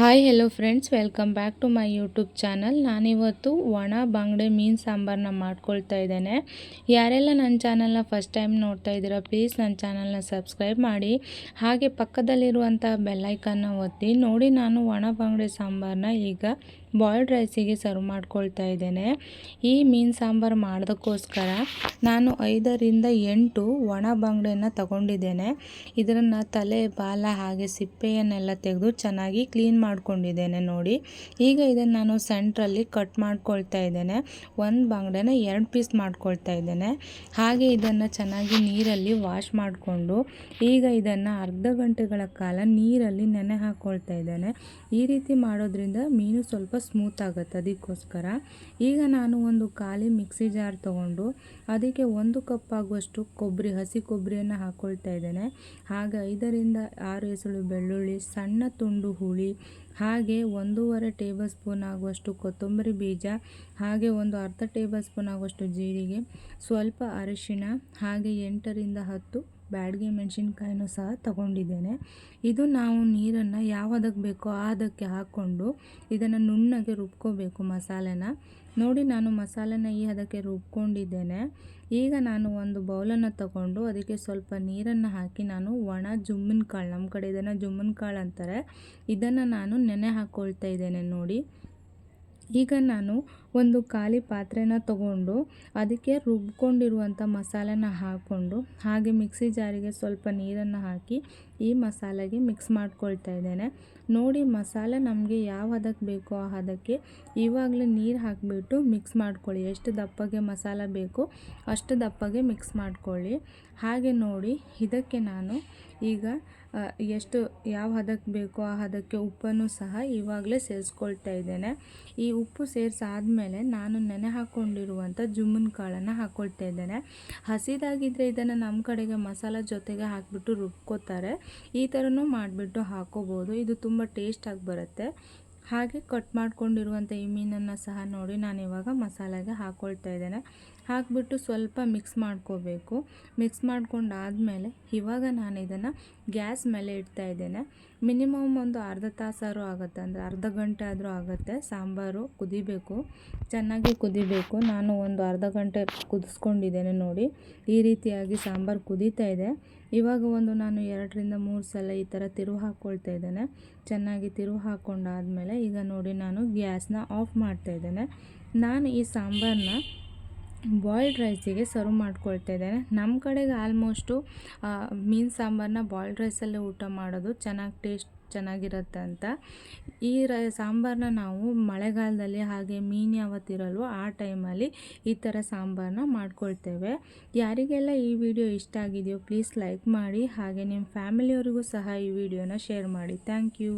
Hi hello friends welcome back to my YouTube channel ನಾನಿವತ್ತು ಒಣ ಬಂಗಡೆ ಮೀನು ಸಾಂಬಾರನ್ನ ಮಾಡ್ಕೊಳ್ತಾ ಇದ್ದೇನೆ. ಯಾರೆಲ್ಲ ನನ್ನ ಚಾನಲ್ನ ಫಸ್ಟ್ ಟೈಮ್ ನೋಡ್ತಾ ಇದ್ದೀರಾ ಪ್ಲೀಸ್ ನನ್ನ ಚಾನಲ್ನ ಸಬ್ಸ್ಕ್ರೈಬ್ ಮಾಡಿ. ಹಾಗೆ ಪಕ್ಕದಲ್ಲಿರುವಂಥ ಬೆಲ್ಲೈಕನ್ನ ಒತ್ತಿ. ನೋಡಿ, ನಾನು ಒಣ ಬಂಗಡೆ ಸಾಂಬಾರನ್ನ ಈಗ ಬಾಯ್ಲ್ಡ್ ರೈಸಿಗೆ ಸರ್ವ್ ಮಾಡ್ಕೊಳ್ತಾ ಇದ್ದೇನೆ. ಈ ಮೀನು ಸಾಂಬಾರು ಮಾಡೋದಕ್ಕೋಸ್ಕರ ನಾನು ಐದರಿಂದ ಎಂಟು ಒಣ ಬಂಗಡೆಯನ್ನು ತಗೊಂಡಿದ್ದೇನೆ. ಇದನ್ನು ತಲೆ, ಬಾಲ ಹಾಗೆ ಸಿಪ್ಪೆಯನ್ನೆಲ್ಲ ತೆಗೆದು ಚೆನ್ನಾಗಿ ಕ್ಲೀನ್ ಮಾಡ್ಕೊಂಡಿದ್ದೇನೆ ನೋಡಿ. ಈಗ ಇದನ್ನು ನಾನು ಸೆಂಟ್ರಲ್ಲಿ ಕಟ್ ಮಾಡ್ಕೊಳ್ತಾ ಇದ್ದೇನೆ. ಒಂದು ಬಂಗಡೆನ ಎರಡು ಪೀಸ್ ಮಾಡ್ಕೊಳ್ತಾ ಇದ್ದೇನೆ. ಹಾಗೆ ಇದನ್ನು ಚೆನ್ನಾಗಿ ನೀರಲ್ಲಿ ವಾಶ್ ಮಾಡಿಕೊಂಡು ಈಗ ಇದನ್ನು ಅರ್ಧ ಗಂಟೆಗಳ ಕಾಲ ನೀರಲ್ಲಿ ನೆನೆ ಹಾಕ್ಕೊಳ್ತಾ ಇದ್ದೇನೆ. ಈ ರೀತಿ ಮಾಡೋದ್ರಿಂದ ಮೀನು ಸ್ವಲ್ಪ ಸ್ಮೂತ್ ಆಗುತ್ತೆ ಅದಕ್ಕೋಸ್ಕರ. ಈಗ ನಾನು ಒಂದು ಖಾಲಿ ಮಿಕ್ಸಿ ಜಾರ್ ತೊಗೊಂಡು ಅದಕ್ಕೆ ಒಂದು ಕಪ್ ಆಗುವಷ್ಟು ಕೊಬ್ಬರಿ, ಹಸಿ ಕೊಬ್ಬರಿಯನ್ನು ಹಾಕ್ಕೊಳ್ತಾ ಇದ್ದೇನೆ. ಹಾಗೆ ಐದರಿಂದ ಆರು ಎಸಳು ಬೆಳ್ಳುಳ್ಳಿ, ಸಣ್ಣ ತುಂಡು ಹುಳಿ, ಹಾಗೆ ಒಂದೂವರೆ ಟೇಬಲ್ ಸ್ಪೂನ್ ಆಗುವಷ್ಟು ಕೊತ್ತಂಬರಿ ಬೀಜ, ಹಾಗೆ ಒಂದು ಅರ್ಧ ಟೇಬಲ್ ಸ್ಪೂನ್ ಆಗುವಷ್ಟು ಜೀರಿಗೆ, ಸ್ವಲ್ಪ ಅರಿಶಿಣ, ಹಾಗೆ ಎಂಟರಿಂದ ಹತ್ತು ಬ್ಯಾಡಗೆ ಮೆಣಸಿನ್ಕಾಯಿನೂ ಸಹ ತಗೊಂಡಿದ್ದೇನೆ. ಇದು ನಾವು ನೀರನ್ನು ಯಾವುದಕ್ಕೆ ಬೇಕೋ ಅದಕ್ಕೆ ಹಾಕ್ಕೊಂಡು ಇದನ್ನು ನುಣ್ಣಗೆ ರುಬ್ಕೋಬೇಕು ಮಸಾಲೆನ. ನೋಡಿ ನಾನು ಮಸಾಲೆನ ಈ ಹದಕ್ಕೆ ರುಬ್ಕೊಂಡಿದ್ದೇನೆ. ಈಗ ನಾನು ಒಂದು ಬೌಲನ್ನು ತಗೊಂಡು ಅದಕ್ಕೆ ಸ್ವಲ್ಪ ನೀರನ್ನು ಹಾಕಿ ನಾನು ಒಣ ಜುಮ್ಮಿನ ಕಾಳು ನಮ್ಮ ಕಡೆ ಇದನ್ನು ಜುಮ್ಮಿನ ಕಾಳು ಅಂತಾರೆ. ಇದನ್ನು ನಾನು ನೆನೆ ಹಾಕ್ಕೊಳ್ತಾ ಇದ್ದೇನೆ ನೋಡಿ. ಈಗ ನಾನು ಒಂದು ಖಾಲಿ ಪಾತ್ರೆನ ತಗೊಂಡು ಅದಕ್ಕೆ ರುಬ್ಕೊಂಡಿರುವಂಥ ಮಸಾಲೆನ ಹಾಕ್ಕೊಂಡು ಹಾಗೆ ಮಿಕ್ಸಿ ಜಾರಿಗೆ ಸ್ವಲ್ಪ ನೀರನ್ನು ಹಾಕಿ ಈ ಮಸಾಲೆಗೆ ಮಿಕ್ಸ್ ಮಾಡ್ಕೊಳ್ತಾ ಇದ್ದೇನೆ. ನೋಡಿ ಮಸಾಲೆ ನಮಗೆ ಯಾವ ಹದಕ್ಕೆ ಬೇಕೋ ಆ ಹದಕ್ಕೆ ಇವಾಗಲೇ ನೀರು ಹಾಕಿಬಿಟ್ಟು ಮಿಕ್ಸ್ ಮಾಡ್ಕೊಳ್ಳಿ. ಎಷ್ಟು ದಪ್ಪಗೆ ಮಸಾಲೆ ಬೇಕೋ ಅಷ್ಟು ದಪ್ಪಗೆ ಮಿಕ್ಸ್ ಮಾಡ್ಕೊಳ್ಳಿ. ಹಾಗೆ ನೋಡಿ ಇದಕ್ಕೆ ನಾನು ಈಗ ಎಷ್ಟು ಯಾವ ಹದಕ್ಕೆ ಬೇಕೋ ಆ ಹದಕ್ಕೆ ಉಪ್ಪನ್ನು ಸಹ ಇವಾಗಲೇ ಸೇರಿಸ್ಕೊಳ್ತಾ ಇದ್ದೇನೆ. ಈ ಉಪ್ಪು ಸೇರಿಸಾದ್ಮೇಲೆ ನಾನು ನೆನೆ ಹಾಕ್ಕೊಂಡಿರುವಂಥ ಜುಮ್ಮನ್ ಕಾಳನ್ನು ಹಾಕ್ಕೊಳ್ತಾ ಇದ್ದೇನೆ. ಹಸಿದಾಗಿದ್ದರೆ ಇದನ್ನು ನಮ್ಮ ಕಡೆಗೆ ಮಸಾಲ ಜೊತೆಗೆ ಹಾಕಿಬಿಟ್ಟು ರುಬ್ಕೋತಾರೆ. ಈ ಥರನೂ ಮಾಡಿಬಿಟ್ಟು ಹಾಕ್ಕೋಬೋದು ಇದು ತುಂಬ ಟೇಸ್ಟಾಗಿ ಬರುತ್ತೆ. ಹಾಗೆ ಕಟ್ ಮಾಡ್ಕೊಂಡಿರುವಂಥ ಈ ಮೀನನ್ನು ಸಹ ನೋಡಿ ನಾನು ಇವಾಗ ಮಸಾಲೆಗೆ ಹಾಕ್ಕೊಳ್ತಾ ಇದ್ದೇನೆ. ಹಾಕಿಬಿಟ್ಟು ಸ್ವಲ್ಪ ಮಿಕ್ಸ್ ಮಾಡ್ಕೋಬೇಕು. ಮಿಕ್ಸ್ ಮಾಡ್ಕೊಂಡಾದಮೇಲೆ ಇವಾಗ ನಾನು ಇದನ್ನು ಗ್ಯಾಸ್ ಮೇಲೆ ಇಡ್ತಾ ಇದ್ದೇನೆ. ಮಿನಿಮಮ್ ಒಂದು ಅರ್ಧ ತಾಸಾದರೂ ಆಗುತ್ತೆ, ಅಂದರೆ ಅರ್ಧ ಗಂಟೆ ಆದರೂ ಆಗುತ್ತೆ. ಸಾಂಬಾರು ಕುದಿಬೇಕು, ಚೆನ್ನಾಗಿ ಕುದಿಬೇಕು. ನಾನು ಒಂದು ಅರ್ಧ ಗಂಟೆ ಕುದಿಸ್ಕೊಂಡಿದ್ದೇನೆ ನೋಡಿ. ಈ ರೀತಿಯಾಗಿ ಸಾಂಬಾರು ಕುದೀತಾ ಇದೆ. ಇವಾಗ ಒಂದು ನಾನು ಎರಡರಿಂದ ಮೂರು ಸಲ ಈ ಥರ ತಿರುವು ಹಾಕ್ಕೊಳ್ತಾ ಇದ್ದೇನೆ. ಚೆನ್ನಾಗಿ ತಿರುವು ಹಾಕ್ಕೊಂಡಾದಮೇಲೆ ಈಗ ನೋಡಿ ನಾನು ಗ್ಯಾಸ್ನ ಆಫ್ ಮಾಡ್ತಾ ಇದ್ದೇನೆ. ನಾನು ಈ ಸಾಂಬಾರನ್ನ ಬಾಯ್ಲ್ಡ್ ರೈಸಿಗೆ ಸರ್ವ್ ಮಾಡ್ಕೊಳ್ತಾ ಇದ್ದಾರೆ ನಮ್ಮ ಕಡೆಗೆ ಆಲ್ಮೋಸ್ಟು ಮೀನು ಸಾಂಬಾರನ್ನ ಬಾಯ್ಲ್ಡ್ ರೈಸಲ್ಲೇ ಊಟ ಮಾಡೋದು ಚೆನ್ನಾಗಿ ಟೇಸ್ಟ್ ಚೆನ್ನಾಗಿರುತ್ತೆ ಅಂತ. ಈ ರ ಸಾಂಬಾರನ್ನ ನಾವು ಮಳೆಗಾಲದಲ್ಲಿ ಹಾಗೆ ಮೀನು ಯಾವತ್ತಿರಲ್ವೋ ಆ ಟೈಮಲ್ಲಿ ಈ ಥರ ಸಾಂಬಾರನ್ನ ಮಾಡ್ಕೊಳ್ತೇವೆ. ಯಾರಿಗೆಲ್ಲ ಈ ವಿಡಿಯೋ ಇಷ್ಟ ಆಗಿದೆಯೋ ಪ್ಲೀಸ್ ಲೈಕ್ ಮಾಡಿ, ಹಾಗೆ ನಿಮ್ಮ ಫ್ಯಾಮಿಲಿಯವರಿಗೂ ಸಹ ಈ ವಿಡಿಯೋನ ಶೇರ್ ಮಾಡಿ. Thank you